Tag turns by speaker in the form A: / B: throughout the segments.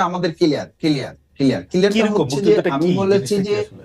A: আমাদের clear clear clear clear আমি বলেছি যে
B: আসলে?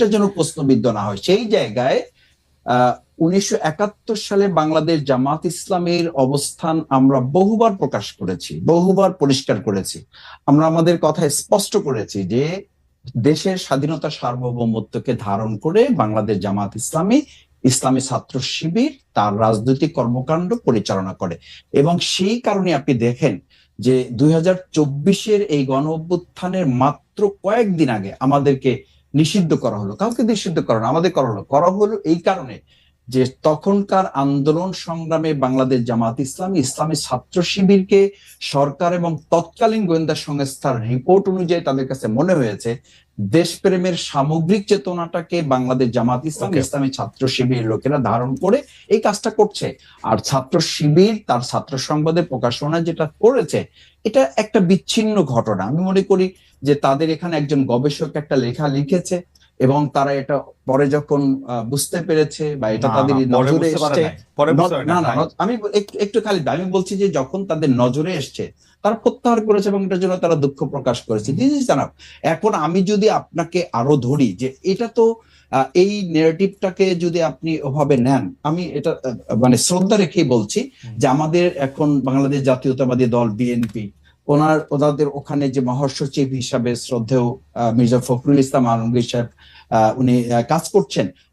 A: এটা যেন প্রশ্নবিদ্ধ না হয়। সেই জায়গায় উনিশশো সালে বাংলাদেশ জামাত ইসলামের অবস্থান আমরা বহুবার প্রকাশ করেছি, বহুবার পরিষ্কার করেছি। আমরা আমাদের কথা স্পষ্ট করেছি যে দেশের স্বাধীনতা সার্বভৌমত্বকে ধারণ করে বাংলাদেশ জামাত ইসলামী ইসলামী ছাত্র শিবির তার রাজনৈতিক কর্মকাণ্ড পরিচালনা করে। এবং সেই কারণে আপনি দেখেন যে দুই চব্বিশের এই গণ অভ্যুত্থানের মাত্র কয়েকদিন আগে আমাদেরকে নিষিদ্ধ করা হলো। কাউকে নিষিদ্ধ করা আমাদের করা হলো। করা হলো এই কারণে যে তখনকার আন্দোলন সংগ্রামে বাংলাদেশ জামাত ইসলামী ইসলামী ছাত্র শিবিরকে সরকার এবং তৎকালীন গোয়েন্দা সংস্থার রিপোর্ট অনুযায়ী তাদের কাছে মনে হয়েছে দেশপ্রেমের সামগ্রিক চেতনাটাকে বাংলাদেশ জামাত ইসলাম ইসলামী ছাত্র শিবির লোকেরা ধারণ করে এই কাজটা করছে। আর ছাত্র শিবির তার ছাত্র সংবাদে প্রকাশনা যেটা করেছে এটা একটা বিচ্ছিন্ন ঘটনা। আমি মনে করি যে তাদের এখানে একজন গবেষক একটা লেখা লিখেছে এবং তারা এটা পরে যখন আহ, বুঝতে পেরেছে বা এটা তাদের নজরে এসছে না না আমি একটু একটু খালি আমি বলছি যে যখন তাদের নজরে এসছে তারা প্রত্যাহার করেছে এবং এটার জন্য তারা দুঃখ প্রকাশ করেছে। দিস ইজ জানাব এখন আমি যদি আপনাকে আরও ধরি যে এটা তো এই নেগেটিভটাকে যদি আপনি ওভাবে নেন আমি এটা মানে শ্রদ্ধা রেখেই বলছি যে আমাদের এখন বাংলাদেশ জাতীয়তাবাদী দল বিএনপি ওনার ওনাদের ওখানে যে মহাসচিব হিসাবে শ্রদ্ধেয় মির্জা ফখরুল ইসলাম আলমগীর সাহেব আহ, উনি কাজ করছেন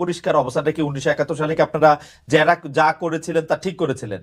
B: পরিষ্কার অবস্থাটা কি উনিশশো একাত্তর সালে কি আপনারা যারা যা করেছিলেন তা ঠিক করেছিলেন?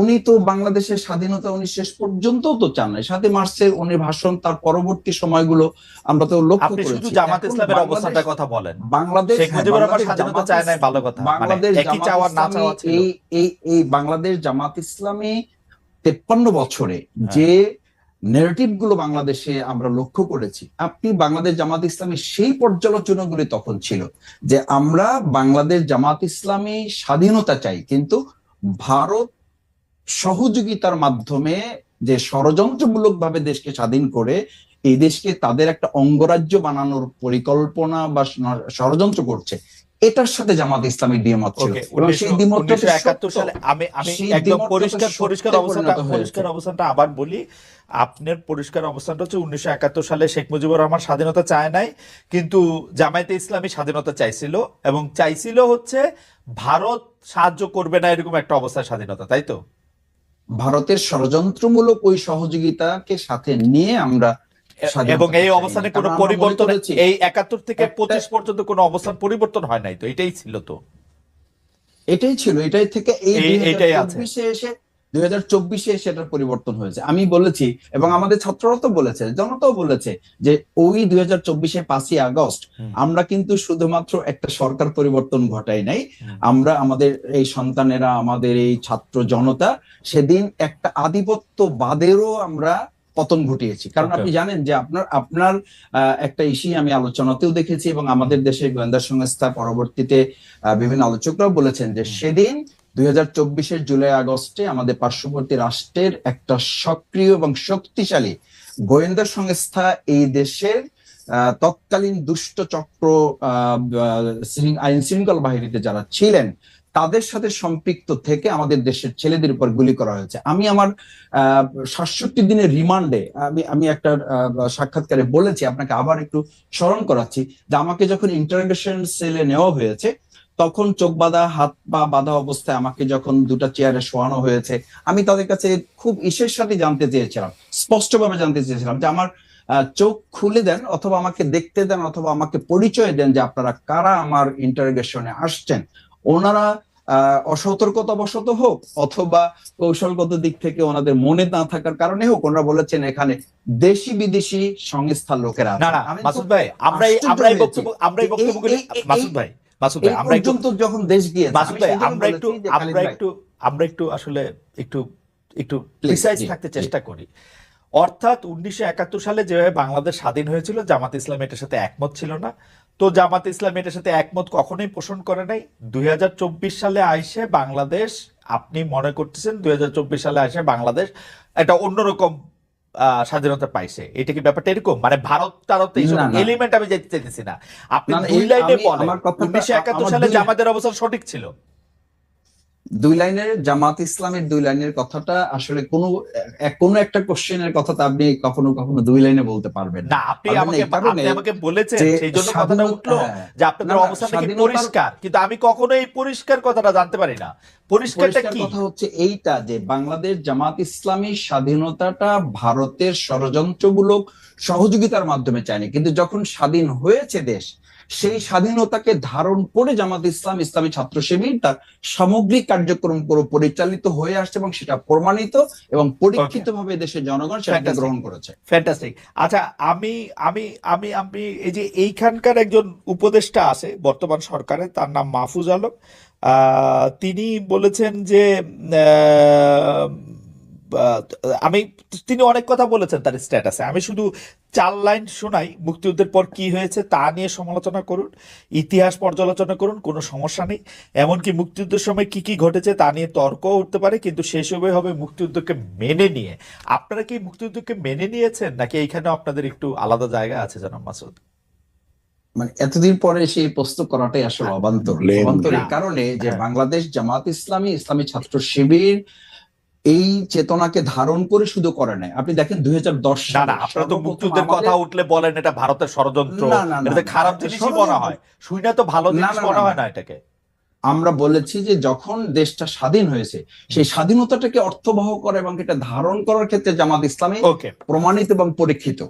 A: উনি তো বাংলাদেশের স্বাধীনতা উনি শেষ পর্যন্ত তো চান নাই। সাথে মার্চের উনি ভাষণ তার পরবর্তী সময়গুলো আমরা তো লক্ষ্য
B: শুধু
A: করেছি।
B: জামাত ইসলামের অবস্থাটার কথা বলেন।
A: বাংলাদেশ
B: শেখ মুজিবুর রহমান স্বাধীনতা চায় নাই ভালো কথা। মানে
A: বাংলাদেশ জামাত
B: চাওয়ার না চাওয়া ছিল।
A: এই এই এই বাংলাদেশ জামাত ইসলামী তেপ্পান্ন বছরে
B: হ্যাঁ।
A: যে নেগেটিভগুলো বাংলাদেশে আমরা লক্ষ্য করেছি আপনি বাংলাদেশ জামাত ইসলামী সেই পর্যালোচনাগুলি তখন ছিল যে আমরা বাংলাদেশ জামাত ইসলামী স্বাধীনতা চাই কিন্তু ভারত সহযোগিতার মাধ্যমে যে ষড়যন্ত্রমূলক ভাবে দেশকে স্বাধীন করে এই দেশকে তাদের একটা অঙ্গরাজ্য বানানোর পরিকল্পনা বা ষড়যন্ত্র করছে এটার সাথে জামাত ইসলামী দ্বিমত ছিল। এবং সেই দ্বিমতটা
B: উনিশশো একাত্তর সালে আমি আমি একদম পরিষ্কার অবস্থানটা পরিষ্কার অবস্থানটা আবার বলি আপনার পরিষ্কার অবস্থানটা হচ্ছে উনিশশো একাত্তর সালে শেখ মুজিবুর রহমান স্বাধীনতা চায় নাই কিন্তু জামায়াতে ইসলামী স্বাধীনতা চাইছিল এবং চাইছিল হচ্ছে ভারত সাহায্য করবে না এরকম একটা অবস্থায় স্বাধীনতা তাই তো?
A: ভারতের ষড়যন্ত্রমূলক ওই সহযোগিতাকে সাথে নিয়ে আমরা
B: এবং এই অবস্থানে কোনো পরিবর্তন এই একাত্তর থেকে পঁচিশ পর্যন্ত কোনো অবস্থান পরিবর্তন হয় নাই তো এটাই ছিল তো
A: এটাই ছিল এটাই থেকে এই
B: এটাই আছে।
A: এসে দুই হাজার চব্বিশে সেটার পরিবর্তন হয়েছে। আমি বলেছি এবং আমাদের ছাত্ররা তো বলেছে জনতাও বলেছে যে ওই দুই হাজার চব্বিশে পাঁচই আগস্ট আমরা কিন্তু শুধুমাত্র একটা সরকার পরিবর্তন ঘটাই নাই। আমরা আমাদের এই সন্তানেরা আমাদের এই ছাত্র জনতা সেদিন একটা আধিপত্যবাদেরও আমরা পতন ঘটিয়েছি। কারণ আপনি জানেন যে আপনার আপনার আহ, একটা ইস্যু আমি আলোচনাতেও দেখেছি এবং আমাদের দেশের গোয়েন্দা সংস্থা পরবর্তীতে বিভিন্ন আলোচকরাও বলেছেন যে সেদিন দুই হাজার চব্বিশের জুলাই আগস্টে আমাদের পার্শ্ববর্তী রাষ্ট্রের একটা সক্রিয় এবং শক্তিশালী গোয়েন্দা সংস্থা এই দেশের তৎকালীন দুষ্ট চক্র আইন শৃঙ্খলা বাহিনীতে যারা ছিলেন, তাদের সাথে সম্পৃক্ত থেকে আমাদের দেশের ছেলেদের উপর গুলি করা হয়েছে। আমি আমার সাতষট্টি দিনের রিমান্ডে, আমি আমি একটা সাক্ষাৎকারে বলেছি, আপনাকে আবার একটু স্মরণ করাচ্ছি যে আমাকে যখন ইন্টারোগেশন সেলে নেওয়া হয়েছে তখন চোখ বাঁধা হাত পা বাঁধা অবস্থায় আমাকে যখন দুটা চেয়ারে শোয়ানো হয়েছে আমি তাদের কাছে খুব ইসের সাথে জানতে চেয়েছিলাম স্পষ্টভাবে জানতে চেয়েছিলাম যে আমার চোখ খুলে দেন অথবা আমাকে দেখতে দেন অথবা আমাকে পরিচয় দেন যে আপনারা কারা আমার ইন্টারোগেশনে আসছেন। ওনারা আহ, অসতর্কতা বশত হোক অথবা কৌশলগত দিক থেকে ওনাদের মনে না থাকার কারণে হোক ওনারা বলেছেন এখানে দেশি বিদেশি সংস্থার লোকেরা
B: না না মাসুদ ভাই আমরা এই-
A: আশ্চর্য
B: আমরা এই বক্তব্য আমরা এই
A: এই-
B: বক্তব্যগুলি
A: এই- এই-
B: মাসুদ ভাই মাসুদ ভাই আমরা একটু
A: যখন দেশ গিয়েছে
B: মাসুদ ভাই আমরা একটু
A: বলেছি যে খালিদ
B: আমরা একটু আমরা একটু আসলে একটু একটু প্রিসাইজ থাকতে চেষ্টা করি। অর্থাৎ উনিশশো সালে যেভাবে বাংলাদেশ স্বাধীন হয়েছিল জামাত ইসলাম এটার সাথে একমত ছিল না। তো জামাত ইসলাম এটার সাথে একমত কখনোই পোষণ করে নাই। দুই হাজার চব্বিশ সালে আইসে বাংলাদেশ আপনি মনে করতেছেন দুই হাজার চব্বিশ সালে আইসে বাংলাদেশ এটা অন্যরকম স্বাধীনতা পাইছে। এটা কি ব্যাপারটা এরকম? মানে ভারত টারত এইসব
A: না, না।
B: এলিমেন্ট আমি যেতে চাইতেছি না। আপনি দুই লাইনে বলেন উনিশশো একাত্তর সালে জামাতের অবস্থান সঠিক ছিল?
A: দুই লাইনের জামাত ইসলামের দুই লাইনের কথাটা আসলে কোনো কোনো একটা কোশ্চেনের কথা তো আপনি কখনো কখনো দুই লাইনে বলতে পারবেন না।
B: আপনি আমাকে আপনি আমাকে বলেছেন সেই জন্য কথাটা উঠল
A: হ্যাঁ।
B: যে আপনাদের অবস্থান নাকি পরিষ্কার? কিন্তু আমি কখনো এই পরিষ্কার কথাটা জানতে পারি না। পরিষ্কারটা
A: পরিষ্কার
B: কি?
A: কথা হচ্ছে এইটা যে বাংলাদেশ জামাত ইসলামী স্বাধীনতাটা ভারতের ষড়যন্ত্রমূলক সহযোগিতার মাধ্যমে চায়নি। কিন্তু যখন স্বাধীন হয়েছে দেশ সেই স্বাধীনতাকে ধারণ করে জামাত ইসলাম ইসলামী ছাত্র শিবির তার সামগ্রিক কার্যক্রম পুরো পরিচালিত হয়ে আসছে এবং সেটা প্রমাণিত এবং পরীক্ষিত ভাবে দেশের জনগণ
B: সেটা
A: গ্রহণ করেছে।
B: ফ্যান্টাস্টিক আচ্ছা আমি আমি আমি আমি এই যে এইখানকার একজন উপদেষ্টা আছে বর্তমান সরকারে তার নাম মাহফুজ আলম। তিনি বলেছেন যে আমি, তিনি অনেক কথা বলেছেন তার স্ট্যাটাসে আমি শুধু চার লাইন শোনাই, মুক্তিযুদ্ধের পর কি হয়েছে তা নিয়ে সমালোচনা করুন, ইতিহাস পর্যালোচনা করুন, কোনো সমস্যা নেই। এমনকি মুক্তিযুদ্ধের সময় কি কি ঘটেছে তা নিয়ে তর্ক উঠতে পারে, কিন্তু সেসবে হবে মুক্তিযুদ্ধকে মেনে নিয়ে। আপনারা কি মুক্তিযুদ্ধকে মেনে নিয়েছেন, নাকি এইখানে আপনাদের একটু আলাদা জায়গা আছে, জানাব মাসুদ?
A: মানে এতদিন পরে সেই প্রশ্ন করাটাই আসলে অবান্তর
C: Blame
A: অবান্তর এই কারণে যে
B: হ্যাঁ।
A: বাংলাদেশ জামাত ইসলামী ইসলামী ছাত্র শিবির এই চেতনাকে ধারণ করে শুধু করে নাই। আপনি দেখেন দুই হাজার দশ
B: না আপনারা তো মুক্তিযুদ্ধের কথা উঠলে বলেন এটা ভারতের ষড়যন্ত্র। এটা খারাপ জিনিসই মনে হয়। শুই না তো ভালো জিনিস মনে হয়।
A: না।
B: এটাকে।
A: আমরা বলেছি যে যখন দেশটা স্বাধীন হয়েছে সেই স্বাধীনতাটাকে অর্থবহ করা এবং এটা ধারণ করার ক্ষেত্রে জামাত ইসলামী প্রমাণিত এবং পরীক্ষিত।